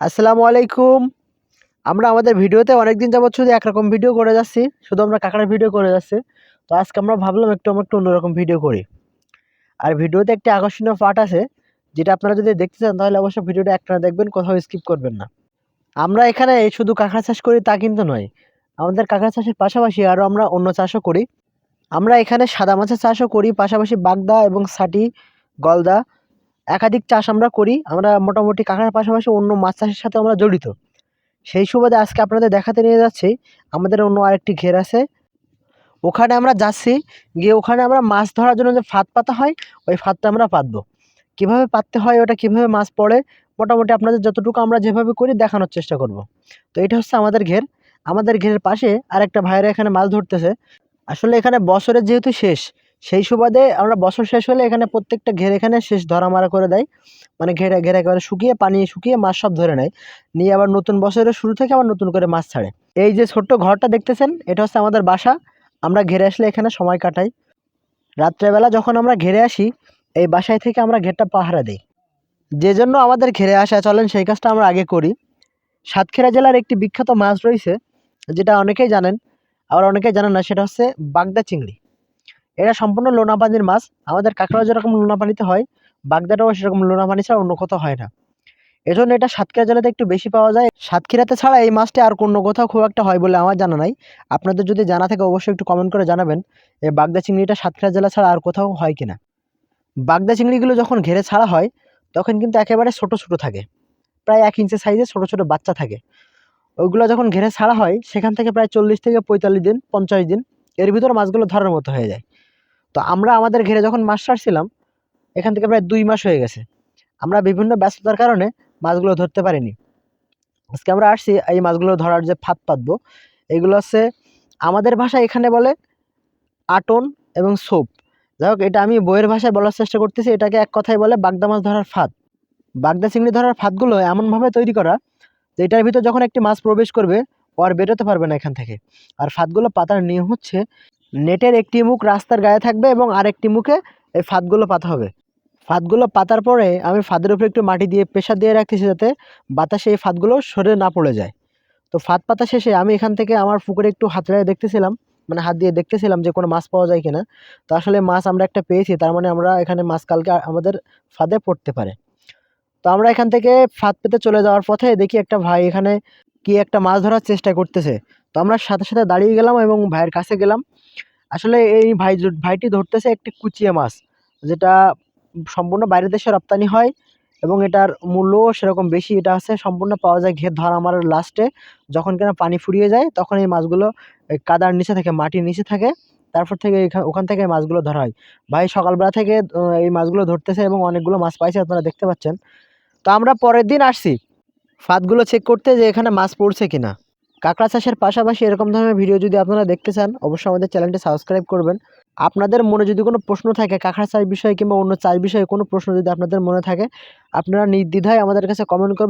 আসসালামু আলাইকুম। আমরা আমাদের ভিডিওতে অনেকদিন যাবত শুধু একরকম ভিডিও করে যাচ্ছি, শুধু আমরা কাঁকড়ার ভিডিও করে যাচ্ছি। তো আজকে আমরা ভাবলাম একটু আমরা একটু অন্যরকম ভিডিও করি। আর ভিডিওতে একটি আকর্ষণীয় পার্ট আছে, যেটা আপনারা যদি দেখতে চান তাহলে অবশ্যই ভিডিওটা একটানা দেখবেন, কোথাও স্কিপ করবেন না। আমরা এখানে শুধু কাঁকড়া চাষ করি তা কিন্তু নয়, আমাদের কাঁকড়া চাষের পাশাপাশি আরও আমরা অন্য চাষও করি। আমরা এখানে সাদা মাছের চাষও করি, পাশাপাশি বাগদা এবং সাটি, গলদা একাধিক চাষ আমরা করি, আমরা মোটামুটি কাঁকড়ার পাশাপাশি অন্য মাছ চাষের সাথে আমরা জড়িত। সেই সুবাদে আজকে আপনাদের দেখাতে নিয়ে যাচ্ছি, আমাদের অন্য আরেকটি ঘের আছে। ওখানে আমরা যাচ্ছি, গিয়ে ওখানে আমরা মাছ ধরার জন্য যে ফাঁদ পাতা হয়, ওই ফাঁদটা আমরা পাতবো। কীভাবে পাততে হয়, ওটা কীভাবে মাছ পড়ে, মোটামুটি আপনাদের যতটুকু আমরা যেভাবে করি দেখানোর চেষ্টা করব। তো এটা হচ্ছে আমাদের ঘের। আমাদের ঘেরের পাশে আরেকটা ভাইরা এখানে মাছ ধরতেছে। আসলে এখানে বছরের যেহেতু শেষ সেই সুবাদে আমরা বছর শেষ হলে এখানে প্রত্যেকটা ঘের এখানে শেষ ধরা মারা করে দেয়। মানে ঘেরে ঘেরে একেবারে শুকিয়ে, পানি শুকিয়ে মাছ সব ধরে নেয়। নিয়ে আবার নতুন বছরের শুরু থেকে আবার নতুন করে মাছ ছাড়ে। এই যে ছোট্ট ঘরটা দেখতেছেন, এটা হচ্ছে আমাদের বাসা। আমরা ঘেরে আসলে এখানে সময় কাটাই। রাত্রেবেলা যখন আমরা ঘেরে আসি, এই বাসায় থেকে আমরা ঘেরটা পাহারা দিই। যে জন্য আমাদের ঘেরে আসা, চলেন সেই কাজটা আমরা আগে করি। সাতক্ষীরা জেলার একটি বিখ্যাত মাছ রয়েছে, যেটা অনেকেই জানেন। আবার অনেকেই জানেন না, সেটা হচ্ছে বাগদা চিংড়ি। এটা সম্পূর্ণ লোনা পানির মাছ। আমাদের কাঁকড়া যেরকম লোনা পানিতে হয়, বাগদাটাও সেরকম লোনা পানি ছাড়া অন্য কোথাও হয় না। এজন্য এটা সাতক্ষীরা জেলাতে একটু বেশি পাওয়া যায়। সাতক্ষীরাতে ছাড়া এই মাছটা আর কোনো কোথাও খুব একটা হয় বলে আমার জানা নাই। আপনাদের যদি জানা থাকে অবশ্যই একটু কমেন্ট করে জানাবেন এই বাগদা চিংড়িটা সাতক্ষীরা জেলা ছাড়া আর কোথাও হয় কিনা। বাগদা চিংড়িগুলো যখন ঘেরে ছাড়া হয়, তখন কিন্তু একেবারে ছোট ছোট থাকে। প্রায় এক ইঞ্চি সাইজে ছোট ছোট বাচ্চা থাকে। ওইগুলো যখন ঘেরে ছাড়া হয়, সেখান থেকে প্রায় চল্লিশ থেকে পঁয়তাল্লিশ দিন, পঞ্চাশ দিন এর ভিতর মাছগুলো ধরার মতো হয়ে যায়। তো আমরা আমাদের ঘেরে যখন মাছ ছাড়ছিলাম, এখান থেকে প্রায় দুই মাস হয়ে গেছে। আমরা বিভিন্ন ব্যস্ততার কারণে মাছগুলো ধরতে পারিনি। আজকে আমরা আসছি এই মাছগুলো ধরার যে ফাঁদ পাতবো, এগুলো হচ্ছে আমাদের ভাষায় এখানে বলে আটন এবং সোপ যাই হোক, এটা আমি বইয়ের ভাষায় বলার চেষ্টা করতেছি, এটাকে এক কথায় বলে বাগদা মাছ ধরার ফাঁদ। বাগদা চিংড়ি ধরার ফাঁদগুলো এমনভাবে তৈরি করা যে এটার ভিতর যখন একটি মাছ প্রবেশ করবে ও আর বেরোতে পারবে না এখান থেকে। আর ফাঁদগুলো পাতার নিয়ম হচ্ছে নেটের একটি মুখ রাস্তার গায়ে থাকবে এবং আরেকটি মুখে এই ফাঁদগুলো পাতা হবে। ফাঁদগুলো পাতার পরে আমি ফাঁদের উপরে একটু মাটি দিয়ে প্রেশার দিয়ে রাখতেছি যাতে বাতাসে এই ফাঁদগুলো সরে না পড়ে যায়। তো ফাঁদ পাতা শেষে আমি এখান থেকে আমার পুকুরে একটু হাত লাগিয়ে দেখতেছিলাম মানে হাত দিয়ে দেখতেছিলাম যে কোনো মাছ পাওয়া যায় কিনা। তো আসলে মাছ আমরা একটা পেয়েছি, তার মানে আমরা এখানে মাছ কালকে আমাদের ফাঁদে পড়তে পারে। তো আমরা এখান থেকে ফাঁদ পেতে চলে যাওয়ার পথে দেখি একটা ভাই এখানে কি একটা মাছ ধরার চেষ্টা করতেছে। তো আমরা সাথে সাথে দাঁড়িয়ে গেলাম এবং ভাইয়ের কাছে গেলাম। আসলে এই ভাই ভাইটি ধরতেছে একটি কুচিয়া মাছ, যেটা সম্পূর্ণ বাইরের দেশে রপ্তানি হয় এবং এটার মূল্যও সেরকম বেশি। এটা হচ্ছে সম্পূর্ণ পাওয়া যায় ঘের ধরা আমার লাস্টে। যখন কিনা পানি ফুরিয়ে যায়, তখন এই মাছগুলো কাদার নিচে থাকে, মাটির নিচে থাকে, তারপর থেকে ওখান থেকে মাছগুলো ধরা হয়। ভাই সকালবেলা থেকে এই মাছগুলো ধরতেছে এবং অনেকগুলো মাছ পাইছে, আপনারা দেখতে পাচ্ছেন। তো আমরা পরের দিন আসছি। ফাঁদগুলো চেক করতে যে এখানে মাছ পড়ছে কিনা। কাঁকড়া চাষের পাশাপাশি এরকম ধরনের ভিডিও যদি আপনারা দেখতে চান, অবশ্যই আমাদের চ্যানেলটি সাবস্ক্রাইব করবেন। আপনাদের মনে যদি কোনো প্রশ্ন থাকে কাঁকড়া চাষ বিষয়ে কিংবা অন্য চাষ বিষয়ে কোনো প্রশ্ন যদি আপনাদের মনে থাকে, আপনারা নির্দ্বিধায় আমাদের কাছে কমেন্ট করবেন।